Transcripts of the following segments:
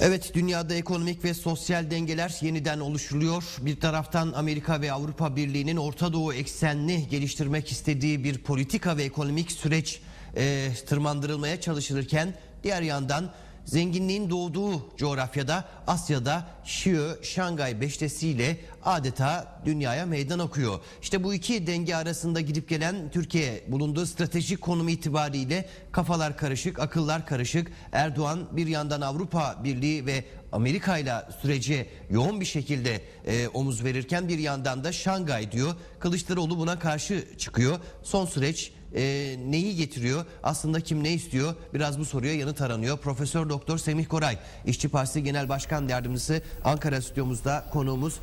Evet dünyada ekonomik ve sosyal dengeler yeniden oluşturuluyor. Bir taraftan Amerika ve Avrupa Birliği'nin Orta Doğu eksenli geliştirmek istediği bir politika ve ekonomik süreç e, tırmandırılmaya çalışılırken diğer yandan zenginliğin doğduğu coğrafyada Asya'da Şiyo Şangay beştesiyle adeta dünyaya meydan okuyor. İşte bu iki denge arasında gidip gelen Türkiye bulunduğu stratejik konumu itibariyle kafalar karışık, akıllar karışık. Erdoğan bir yandan Avrupa Birliği ve Amerika ile sürece yoğun bir şekilde e, omuz verirken bir yandan da Şangay diyor. Kılıçdaroğlu buna karşı çıkıyor. Son süreç e, neyi getiriyor? Aslında kim ne istiyor? Biraz bu soruya yanıt aranıyor. Profesör Doktor Semih Koray, İşçi Partisi Genel Başkan Yardımcısı Ankara stüdyomuzda konuğumuz.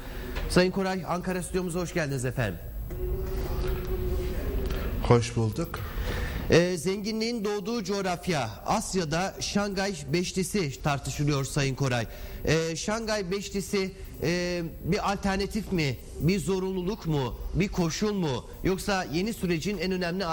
Sayın Koray, Ankara stüdyomuza hoş geldiniz efendim. Hoş bulduk. Ee, zenginliğin doğduğu coğrafya Asya'da Şangay Beşlisi tartışılıyor Sayın Koray. Ee, Şangay Beşlisi e, bir alternatif mi, bir zorunluluk mu, bir koşul mu yoksa yeni sürecin en önemli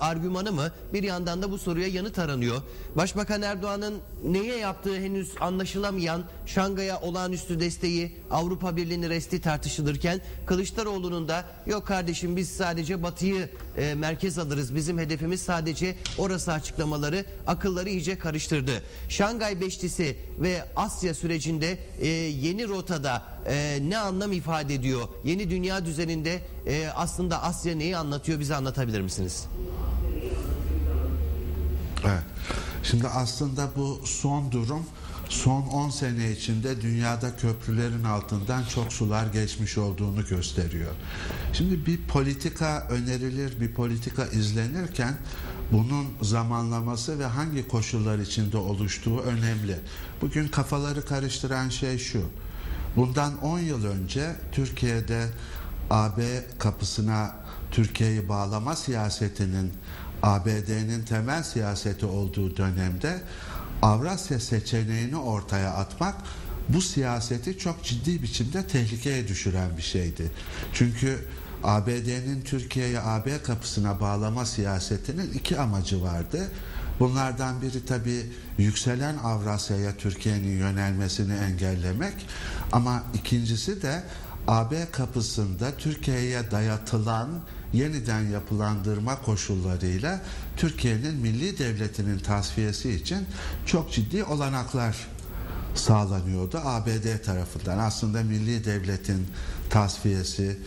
argümanı mı? Bir yandan da bu soruya yanıt aranıyor. Başbakan Erdoğan'ın neye yaptığı henüz anlaşılamayan Şangay'a olağanüstü desteği Avrupa Birliği'nin resti tartışılırken Kılıçdaroğlu'nun da yok kardeşim biz sadece batıyı e, merkez alırız bizim hedefimiz sadece orası açıklamaları akılları iyice karıştırdı. Şangay Beşlisi ve Asya sürecinde e, yeni rotada e, ne anlam ifade ediyor? Yeni dünya düzeninde e, aslında Asya neyi anlatıyor bize anlatabilir misiniz? Evet. Şimdi aslında bu son durum son 10 sene içinde dünyada köprülerin altından çok sular geçmiş olduğunu gösteriyor. Şimdi bir politika önerilir, bir politika izlenirken bunun zamanlaması ve hangi koşullar içinde oluştuğu önemli. Bugün kafaları karıştıran şey şu. Bundan 10 yıl önce Türkiye'de AB kapısına Türkiye'yi bağlama siyasetinin ABD'nin temel siyaseti olduğu dönemde Avrasya seçeneğini ortaya atmak bu siyaseti çok ciddi biçimde tehlikeye düşüren bir şeydi. Çünkü ABD'nin Türkiye'yi AB kapısına bağlama siyasetinin iki amacı vardı. Bunlardan biri tabii yükselen Avrasya'ya Türkiye'nin yönelmesini engellemek ama ikincisi de AB kapısında Türkiye'ye dayatılan yeniden yapılandırma koşullarıyla Türkiye'nin milli devletinin tasfiyesi için çok ciddi olanaklar sağlanıyordu ABD tarafından. Aslında milli devletin tasfiyesi,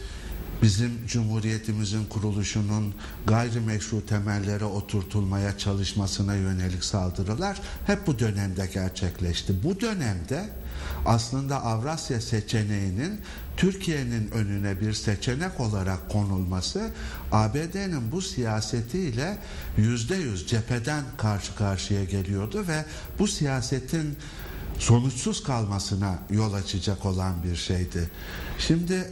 bizim cumhuriyetimizin kuruluşunun gayrimeşru temellere oturtulmaya çalışmasına yönelik saldırılar hep bu dönemde gerçekleşti. Bu dönemde aslında Avrasya seçeneğinin Türkiye'nin önüne bir seçenek olarak konulması ABD'nin bu siyasetiyle yüzde yüz cepheden karşı karşıya geliyordu ve bu siyasetin sonuçsuz kalmasına yol açacak olan bir şeydi. Şimdi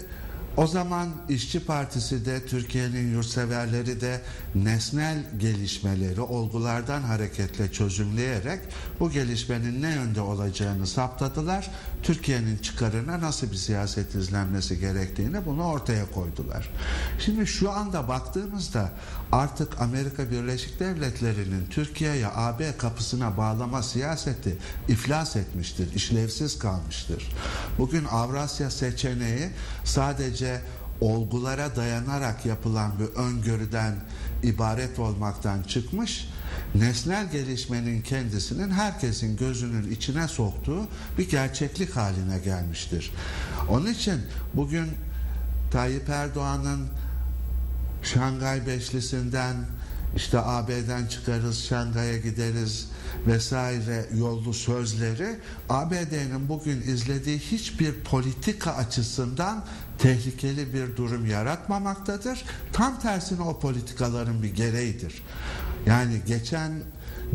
o zaman İşçi Partisi de Türkiye'nin yurtseverleri de nesnel gelişmeleri olgulardan hareketle çözümleyerek bu gelişmenin ne yönde olacağını saptadılar. Türkiye'nin çıkarına nasıl bir siyaset izlenmesi gerektiğini bunu ortaya koydular. Şimdi şu anda baktığımızda artık Amerika Birleşik Devletleri'nin Türkiye'ye AB kapısına bağlama siyaseti iflas etmiştir, işlevsiz kalmıştır. Bugün Avrasya seçeneği sadece olgulara dayanarak yapılan bir öngörüden ibaret olmaktan çıkmış, nesnel gelişmenin kendisinin herkesin gözünün içine soktuğu bir gerçeklik haline gelmiştir. Onun için bugün Tayyip Erdoğan'ın Şangay Beşlisi'nden işte AB'den çıkarız, Şangay'a gideriz vesaire yollu sözleri ABD'nin bugün izlediği hiçbir politika açısından tehlikeli bir durum yaratmamaktadır. Tam tersine o politikaların bir gereğidir. Yani geçen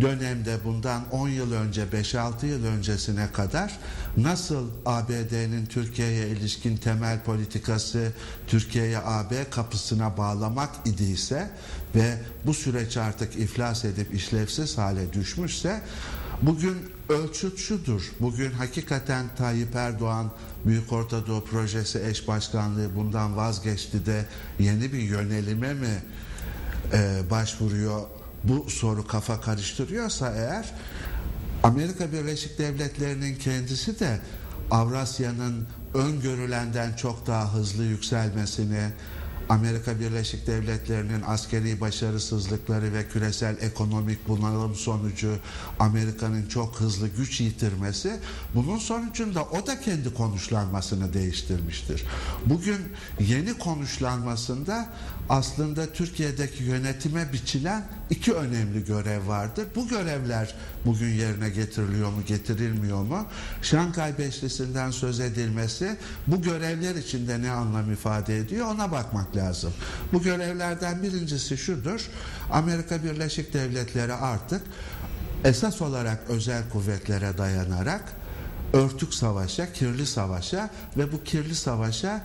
dönemde bundan 10 yıl önce 5-6 yıl öncesine kadar nasıl ABD'nin Türkiye'ye ilişkin temel politikası Türkiye'ye AB kapısına bağlamak idiyse ve bu süreç artık iflas edip işlevsiz hale düşmüşse bugün ölçüt şudur. Bugün hakikaten Tayyip Erdoğan Büyük Orta Doğu Projesi eş başkanlığı bundan vazgeçti de yeni bir yönelime mi e, başvuruyor bu soru kafa karıştırıyorsa eğer Amerika Birleşik Devletleri'nin kendisi de Avrasya'nın öngörülenden çok daha hızlı yükselmesini, Amerika Birleşik Devletleri'nin askeri başarısızlıkları ve küresel ekonomik bunalım sonucu Amerika'nın çok hızlı güç yitirmesi bunun sonucunda o da kendi konuşlanmasını değiştirmiştir. Bugün yeni konuşlanmasında aslında Türkiye'deki yönetime biçilen iki önemli görev vardır. Bu görevler bugün yerine getiriliyor mu, getirilmiyor mu? Şankay Beşlisi'nden söz edilmesi bu görevler içinde ne anlam ifade ediyor ona bakmak lazım. Bu görevlerden birincisi şudur. Amerika Birleşik Devletleri artık esas olarak özel kuvvetlere dayanarak örtük savaşa, kirli savaşa ve bu kirli savaşa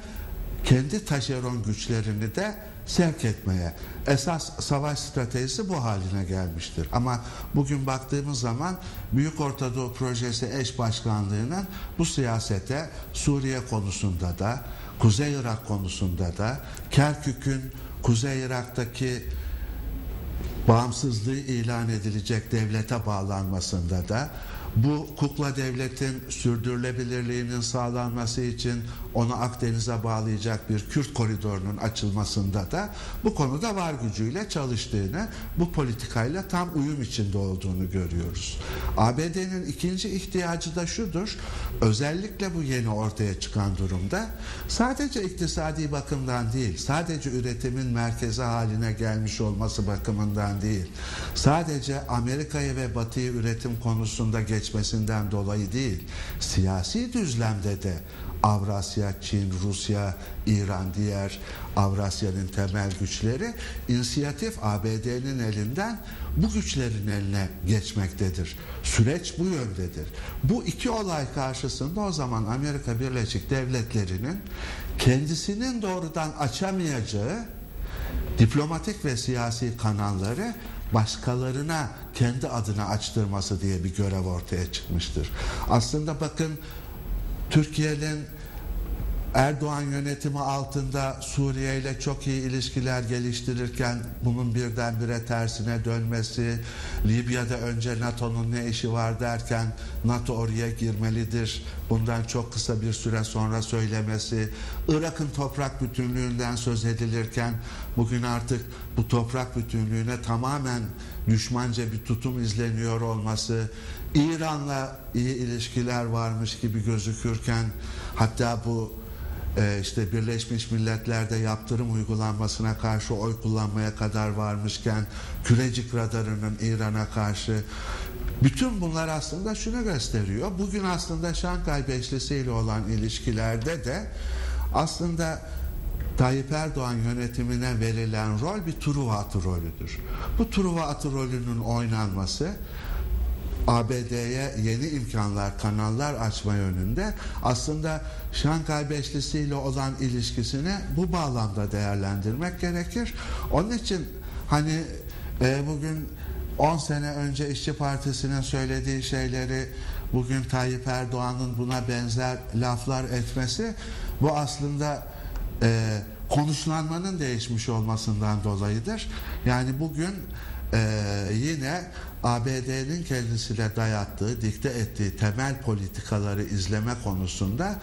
kendi taşeron güçlerini de sevk etmeye. Esas savaş stratejisi bu haline gelmiştir. Ama bugün baktığımız zaman Büyük Ortadoğu Projesi eş başkanlığının bu siyasete Suriye konusunda da, Kuzey Irak konusunda da, Kerkük'ün Kuzey Irak'taki bağımsızlığı ilan edilecek devlete bağlanmasında da bu kukla devletin sürdürülebilirliğinin sağlanması için onu Akdeniz'e bağlayacak bir Kürt koridorunun açılmasında da bu konuda var gücüyle çalıştığını, bu politikayla tam uyum içinde olduğunu görüyoruz. ABD'nin ikinci ihtiyacı da şudur. Özellikle bu yeni ortaya çıkan durumda sadece iktisadi bakımdan değil, sadece üretimin merkezi haline gelmiş olması bakımından değil, sadece Amerika'yı ve Batı'yı üretim konusunda geçmesinden dolayı değil, siyasi düzlemde de Avrasya, Çin, Rusya, İran, diğer Avrasya'nın temel güçleri inisiyatif ABD'nin elinden bu güçlerin eline geçmektedir. Süreç bu yöndedir. Bu iki olay karşısında o zaman Amerika Birleşik Devletleri'nin kendisinin doğrudan açamayacağı diplomatik ve siyasi kanalları başkalarına kendi adına açtırması diye bir görev ortaya çıkmıştır. Aslında bakın Türkiye'nin Erdoğan yönetimi altında Suriye ile çok iyi ilişkiler geliştirirken bunun birdenbire tersine dönmesi, Libya'da önce NATO'nun ne işi var derken NATO oraya girmelidir, bundan çok kısa bir süre sonra söylemesi, Irak'ın toprak bütünlüğünden söz edilirken bugün artık bu toprak bütünlüğüne tamamen düşmanca bir tutum izleniyor olması, İran'la iyi ilişkiler varmış gibi gözükürken hatta bu e, işte Birleşmiş Milletler'de yaptırım uygulanmasına karşı oy kullanmaya kadar varmışken Kürecik radarının İran'a karşı bütün bunlar aslında şunu gösteriyor. Bugün aslında Şankay Beşlisi ile olan ilişkilerde de aslında Tayyip Erdoğan yönetimine verilen rol bir Truva atı rolüdür. Bu Truva atı rolünün oynanması ABD'ye yeni imkanlar, kanallar açma yönünde aslında Şankay Beşlisi ile olan ilişkisini bu bağlamda değerlendirmek gerekir. Onun için hani e, bugün 10 sene önce İşçi Partisi'nin söylediği şeyleri bugün Tayyip Erdoğan'ın buna benzer laflar etmesi bu aslında e, konuşlanmanın değişmiş olmasından dolayıdır. Yani bugün e, yine ABD'nin kendisine dayattığı, dikte ettiği temel politikaları izleme konusunda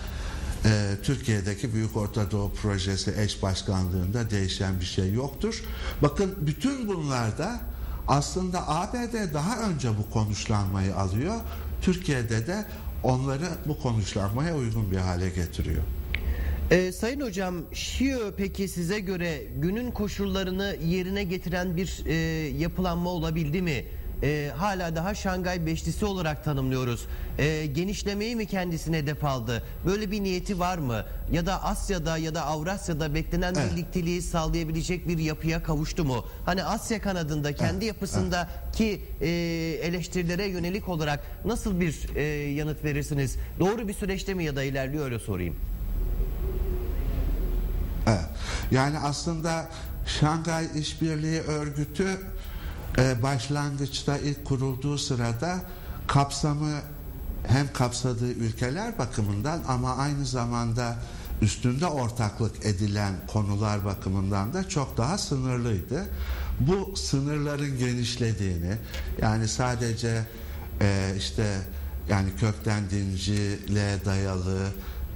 e, Türkiye'deki Büyük Orta Doğu Projesi eş başkanlığında değişen bir şey yoktur. Bakın bütün bunlarda aslında ABD daha önce bu konuşlanmayı alıyor. Türkiye'de de onları bu konuşlanmaya uygun bir hale getiriyor. Ee, Sayın Hocam, Şio peki size göre günün koşullarını yerine getiren bir e, yapılanma olabildi mi? E, hala daha Şangay Beşlisi olarak tanımlıyoruz. E, genişlemeyi mi kendisine hedef aldı? Böyle bir niyeti var mı? Ya da Asya'da ya da Avrasya'da beklenen Evet. birlikteliği sağlayabilecek bir yapıya kavuştu mu? Hani Asya kanadında kendi yapısındaki e, eleştirilere yönelik olarak nasıl bir e, yanıt verirsiniz? Doğru bir süreçte mi ya da ilerliyor öyle sorayım. Yani aslında Şangay İşbirliği Örgütü e, başlangıçta ilk kurulduğu sırada kapsamı hem kapsadığı ülkeler bakımından ama aynı zamanda üstünde ortaklık edilen konular bakımından da çok daha sınırlıydı. Bu sınırların genişlediğini yani sadece e, işte yani kökten dinciliğe dayalı,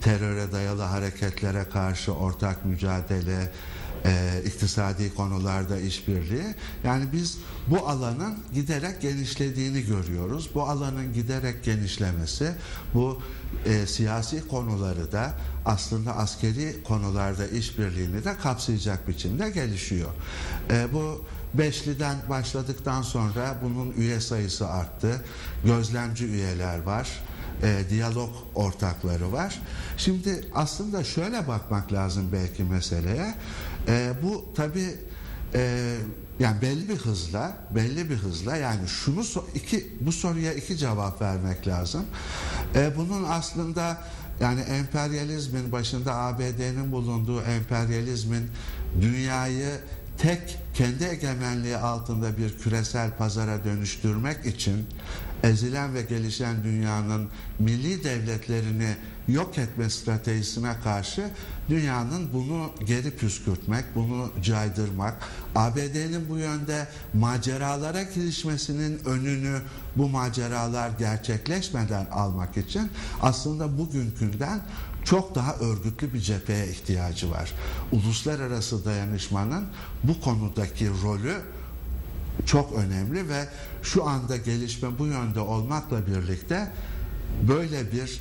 teröre dayalı hareketlere karşı ortak mücadele, e, iktisadi konularda işbirliği. Yani biz bu alanın giderek genişlediğini görüyoruz. Bu alanın giderek genişlemesi bu e, siyasi konuları da aslında askeri konularda işbirliğini de kapsayacak biçimde gelişiyor. E, bu Beşliden başladıktan sonra bunun üye sayısı arttı. Gözlemci üyeler var e, diyalog ortakları var. Şimdi aslında şöyle bakmak lazım belki meseleye. E, bu tabi yani belli bir hızla, belli bir hızla yani şunu iki bu soruya iki cevap vermek lazım. E, bunun aslında yani emperyalizmin başında ABD'nin bulunduğu emperyalizmin dünyayı tek kendi egemenliği altında bir küresel pazara dönüştürmek için ezilen ve gelişen dünyanın milli devletlerini yok etme stratejisine karşı dünyanın bunu geri püskürtmek, bunu caydırmak, ABD'nin bu yönde maceralara girişmesinin önünü bu maceralar gerçekleşmeden almak için aslında bugünkünden çok daha örgütlü bir cepheye ihtiyacı var. Uluslararası dayanışmanın bu konudaki rolü çok önemli ve şu anda gelişme bu yönde olmakla birlikte böyle bir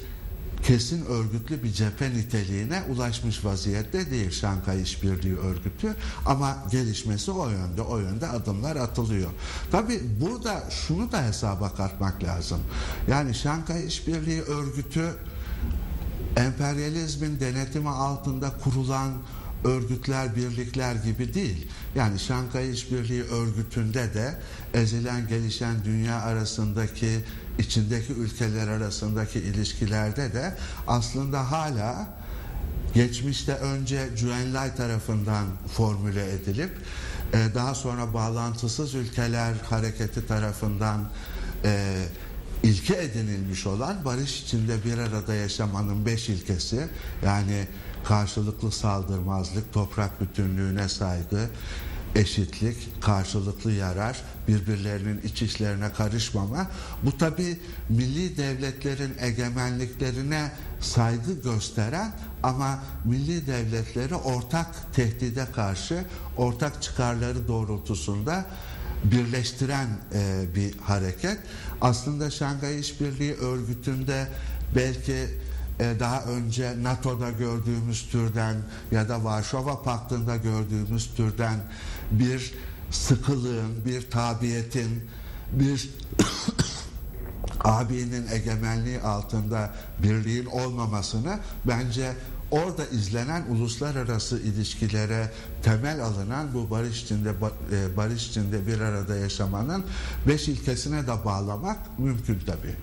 kesin örgütlü bir cephe niteliğine ulaşmış vaziyette değil Şankay İşbirliği Örgütü ama gelişmesi o yönde o yönde adımlar atılıyor. Tabi burada şunu da hesaba katmak lazım. Yani Şankay İşbirliği Örgütü emperyalizmin denetimi altında kurulan örgütler, birlikler gibi değil. Yani Şankay İşbirliği Örgütü'nde de ezilen gelişen dünya arasındaki içindeki ülkeler arasındaki ilişkilerde de aslında hala geçmişte önce Juenlay tarafından formüle edilip e, daha sonra bağlantısız ülkeler hareketi tarafından e, ilke edinilmiş olan barış içinde bir arada yaşamanın beş ilkesi yani karşılıklı saldırmazlık, toprak bütünlüğüne saygı, eşitlik, karşılıklı yarar, birbirlerinin iç işlerine karışmama. Bu tabi milli devletlerin egemenliklerine saygı gösteren ama milli devletleri ortak tehdide karşı ortak çıkarları doğrultusunda birleştiren e, bir hareket. Aslında Şangay İşbirliği Örgütü'nde belki daha önce NATO'da gördüğümüz türden ya da Varşova Paktı'nda gördüğümüz türden bir sıkılığın, bir tabiyetin, bir AB'nin egemenliği altında birliğin olmamasını bence orada izlenen uluslararası ilişkilere temel alınan bu barış içinde e, barış içinde bir arada yaşamanın beş ilkesine de bağlamak mümkün tabii.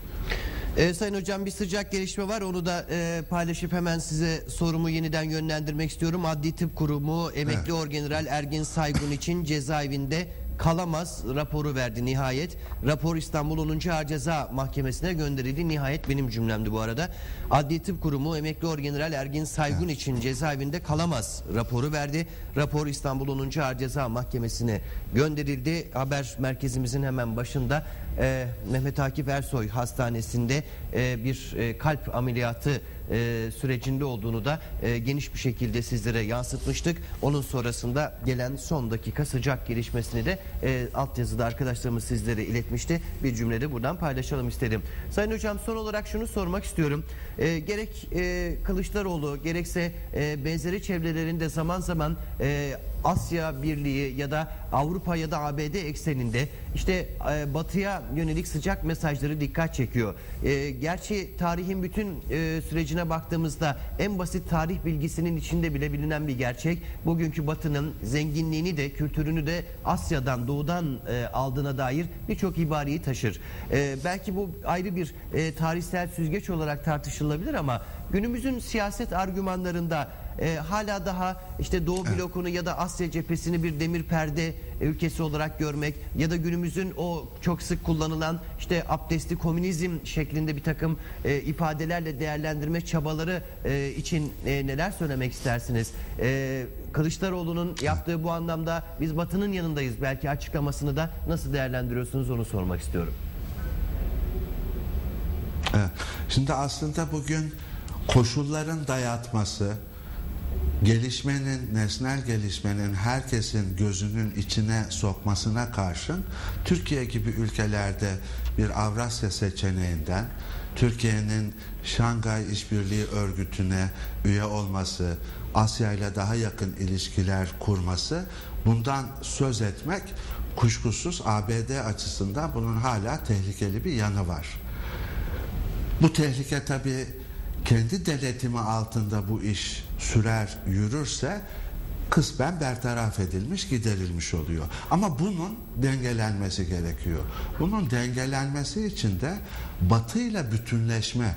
Ee, Sayın Hocam bir sıcak gelişme var onu da e, paylaşıp hemen size sorumu yeniden yönlendirmek istiyorum. Adli Tıp Kurumu emekli Evet. orgeneral Ergin Saygun için cezaevinde kalamaz raporu verdi nihayet. Rapor İstanbul 10. Ağır Ceza Mahkemesi'ne gönderildi. Nihayet benim cümlemdi bu arada. Adli Tıp Kurumu emekli orgeneral Ergin Saygun için cezaevinde kalamaz raporu verdi. Rapor İstanbul 10. Ağır Ceza Mahkemesi'ne gönderildi. Haber merkezimizin hemen başında e, Mehmet Akif Ersoy Hastanesi'nde e, bir e, kalp ameliyatı e, sürecinde olduğunu da e, geniş bir şekilde sizlere yansıtmıştık. Onun sonrasında gelen son dakika sıcak gelişmesini de e, altyazıda arkadaşlarımız sizlere iletmişti. Bir cümlede buradan paylaşalım istedim. Sayın Hocam son olarak şunu sormak istiyorum. E, gerek e, Kılıçdaroğlu gerekse e, benzeri çevrelerinde zaman zaman e, Asya Birliği ya da Avrupa ya da ABD ekseninde işte e, batıya yönelik sıcak mesajları dikkat çekiyor. E, gerçi tarihin bütün e, sürecine baktığımızda en basit tarih bilgisinin içinde bile bilinen bir gerçek. Bugünkü batının zenginliğini de kültürünü de Asya'dan doğudan e, aldığına dair birçok ibareyi taşır. E, belki bu ayrı bir e, tarihsel süzgeç olarak tartışılabilir ama günümüzün siyaset argümanlarında e, hala daha işte Doğu blokunu ya da Asya cephesini bir demir perde ülkesi olarak görmek ya da günümüzün o çok sık kullanılan işte abdesti komünizm şeklinde bir takım e, ifadelerle değerlendirme çabaları e, için e, neler söylemek istersiniz? E, Kılıçdaroğlu'nun yaptığı bu anlamda biz Batı'nın yanındayız belki açıklamasını da nasıl değerlendiriyorsunuz onu sormak istiyorum. Evet. Şimdi aslında bugün koşulların dayatması, gelişmenin, nesnel gelişmenin herkesin gözünün içine sokmasına karşın Türkiye gibi ülkelerde bir Avrasya seçeneğinden Türkiye'nin Şangay İşbirliği Örgütü'ne üye olması, Asya ile daha yakın ilişkiler kurması bundan söz etmek kuşkusuz ABD açısından bunun hala tehlikeli bir yanı var. Bu tehlike tabii kendi denetimi altında bu iş sürer, yürürse kısmen bertaraf edilmiş, giderilmiş oluyor. Ama bunun dengelenmesi gerekiyor. Bunun dengelenmesi için de Batı ile bütünleşme,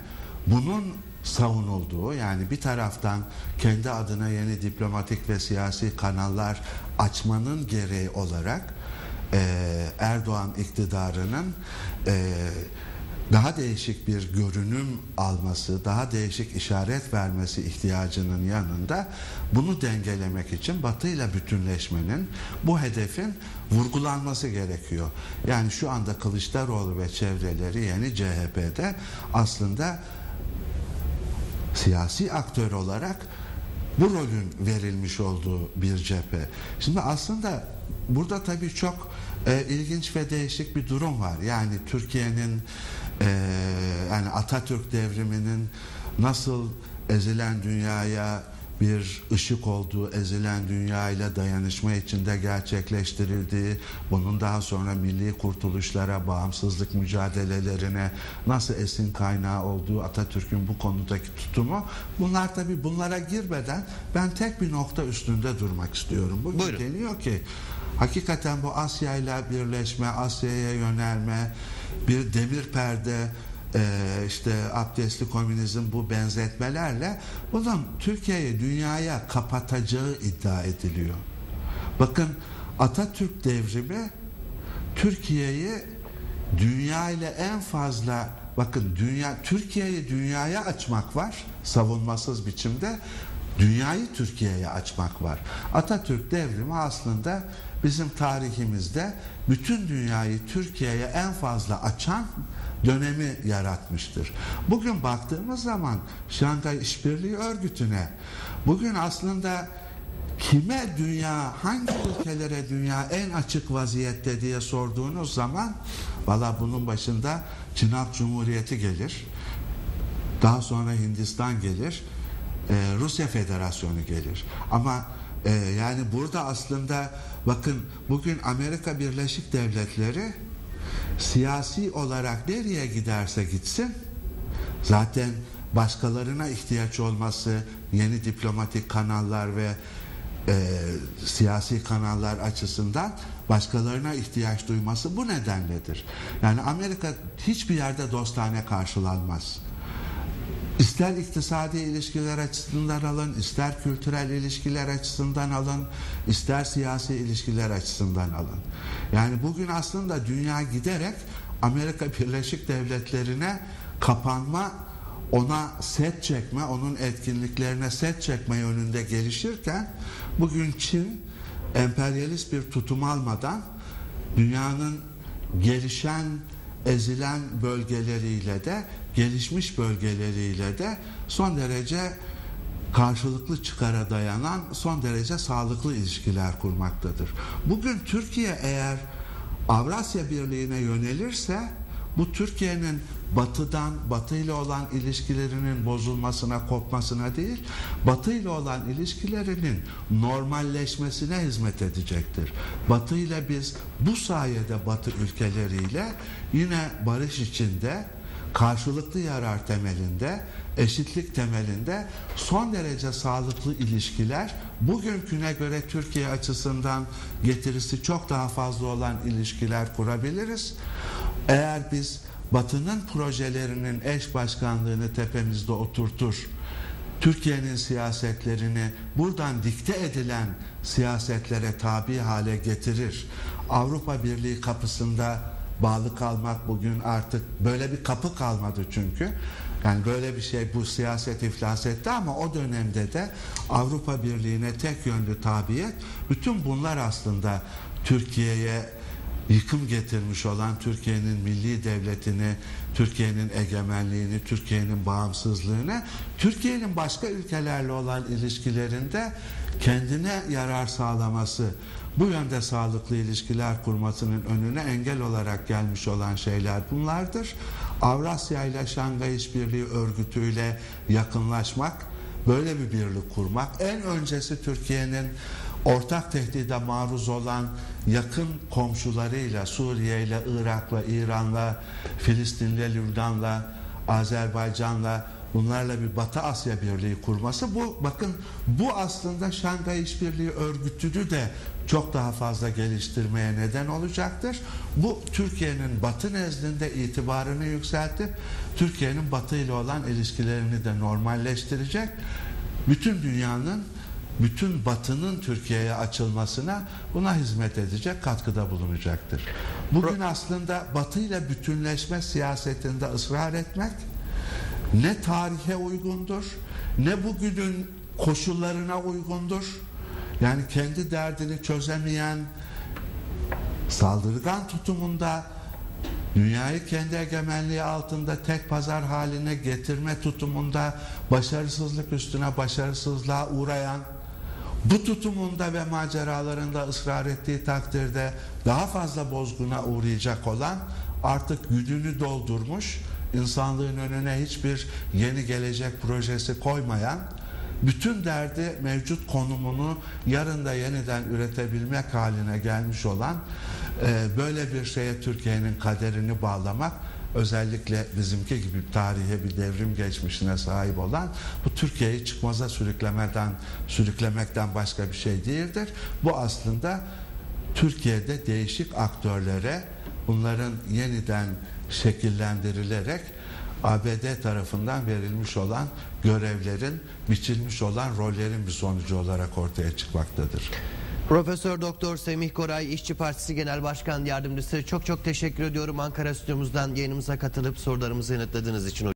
bunun savunulduğu yani bir taraftan kendi adına yeni diplomatik ve siyasi kanallar açmanın gereği olarak eee, Erdoğan iktidarının eee daha değişik bir görünüm alması, daha değişik işaret vermesi ihtiyacının yanında bunu dengelemek için Batı ile bütünleşmenin bu hedefin vurgulanması gerekiyor. Yani şu anda Kılıçdaroğlu ve çevreleri yeni CHP'de aslında siyasi aktör olarak bu rolün verilmiş olduğu bir cephe. Şimdi aslında burada tabii çok e, ilginç ve değişik bir durum var. Yani Türkiye'nin yani Atatürk devriminin nasıl ezilen dünyaya bir ışık olduğu, ezilen dünyayla dayanışma içinde gerçekleştirildiği, bunun daha sonra milli kurtuluşlara, bağımsızlık mücadelelerine nasıl esin kaynağı olduğu Atatürk'ün bu konudaki tutumu. Bunlar tabii bunlara girmeden ben tek bir nokta üstünde durmak istiyorum. Bugün Buyurun. deniyor ki hakikaten bu Asya ile birleşme, Asya'ya yönelme, bir demir perde, e, işte abdestli komünizm bu benzetmelerle bunun Türkiye'yi dünyaya kapatacağı iddia ediliyor. Bakın Atatürk devrimi Türkiye'yi dünya ile en fazla bakın dünya Türkiye'yi dünyaya açmak var savunmasız biçimde dünyayı Türkiye'ye açmak var. Atatürk devrimi aslında bizim tarihimizde bütün dünyayı Türkiye'ye en fazla açan dönemi yaratmıştır. Bugün baktığımız zaman Şangay İşbirliği Örgütü'ne bugün aslında kime dünya, hangi ülkelere dünya en açık vaziyette diye sorduğunuz zaman valla bunun başında Çin Halk Cumhuriyeti gelir. Daha sonra Hindistan gelir. E, Rusya Federasyonu gelir. Ama e, yani burada aslında bakın bugün Amerika Birleşik Devletleri siyasi olarak nereye giderse gitsin zaten başkalarına ihtiyaç olması yeni diplomatik kanallar ve e, siyasi kanallar açısından başkalarına ihtiyaç duyması bu nedenledir. Yani Amerika hiçbir yerde dostane karşılanmaz. İster iktisadi ilişkiler açısından alın, ister kültürel ilişkiler açısından alın, ister siyasi ilişkiler açısından alın. Yani bugün aslında dünya giderek Amerika Birleşik Devletleri'ne kapanma, ona set çekme, onun etkinliklerine set çekme yönünde gelişirken bugün Çin emperyalist bir tutum almadan dünyanın gelişen ezilen bölgeleriyle de gelişmiş bölgeleriyle de son derece karşılıklı çıkara dayanan son derece sağlıklı ilişkiler kurmaktadır. Bugün Türkiye eğer Avrasya Birliği'ne yönelirse bu Türkiye'nin batıdan, batı ile olan ilişkilerinin bozulmasına, kopmasına değil, batı ile olan ilişkilerinin normalleşmesine hizmet edecektir. Batı ile biz bu sayede batı ülkeleriyle yine barış içinde, karşılıklı yarar temelinde, eşitlik temelinde son derece sağlıklı ilişkiler bugünküne göre Türkiye açısından getirisi çok daha fazla olan ilişkiler kurabiliriz. Eğer biz Batı'nın projelerinin eş başkanlığını tepemizde oturtur, Türkiye'nin siyasetlerini buradan dikte edilen siyasetlere tabi hale getirir. Avrupa Birliği kapısında bağlı kalmak bugün artık böyle bir kapı kalmadı çünkü. Yani böyle bir şey bu siyaset iflas etti ama o dönemde de Avrupa Birliği'ne tek yönlü tabiyet bütün bunlar aslında Türkiye'ye yıkım getirmiş olan Türkiye'nin milli devletini, Türkiye'nin egemenliğini, Türkiye'nin bağımsızlığını, Türkiye'nin başka ülkelerle olan ilişkilerinde kendine yarar sağlaması, bu yönde sağlıklı ilişkiler kurmasının önüne engel olarak gelmiş olan şeyler bunlardır. Avrasya ile Şangay İşbirliği Örgütü'yle yakınlaşmak, böyle bir birlik kurmak, en öncesi Türkiye'nin ortak tehdide maruz olan yakın komşularıyla Suriye ile Irak'la, İran'la, Filistin'le, Lübnan'la, Azerbaycan'la bunlarla bir Batı Asya Birliği kurması bu bakın bu aslında Şangay İşbirliği Örgütü'nü de çok daha fazla geliştirmeye neden olacaktır. Bu Türkiye'nin Batı nezdinde itibarını yükseltip Türkiye'nin Batı ile olan ilişkilerini de normalleştirecek. Bütün dünyanın bütün batının Türkiye'ye açılmasına buna hizmet edecek katkıda bulunacaktır. Bugün aslında batı ile bütünleşme siyasetinde ısrar etmek ne tarihe uygundur ne bugünün koşullarına uygundur. Yani kendi derdini çözemeyen saldırgan tutumunda dünyayı kendi egemenliği altında tek pazar haline getirme tutumunda başarısızlık üstüne başarısızlığa uğrayan bu tutumunda ve maceralarında ısrar ettiği takdirde daha fazla bozguna uğrayacak olan artık güdünü doldurmuş insanlığın önüne hiçbir yeni gelecek projesi koymayan bütün derdi mevcut konumunu yarın da yeniden üretebilmek haline gelmiş olan e, böyle bir şeye Türkiye'nin kaderini bağlamak özellikle bizimki gibi tarihe bir devrim geçmişine sahip olan bu Türkiye'yi çıkmaza sürüklemeden sürüklemekten başka bir şey değildir. Bu aslında Türkiye'de değişik aktörlere bunların yeniden şekillendirilerek ABD tarafından verilmiş olan görevlerin, biçilmiş olan rollerin bir sonucu olarak ortaya çıkmaktadır. Profesör Doktor Semih Koray İşçi Partisi Genel Başkan Yardımcısı çok çok teşekkür ediyorum Ankara stüdyomuzdan yayınımıza katılıp sorularımızı yanıtladığınız için.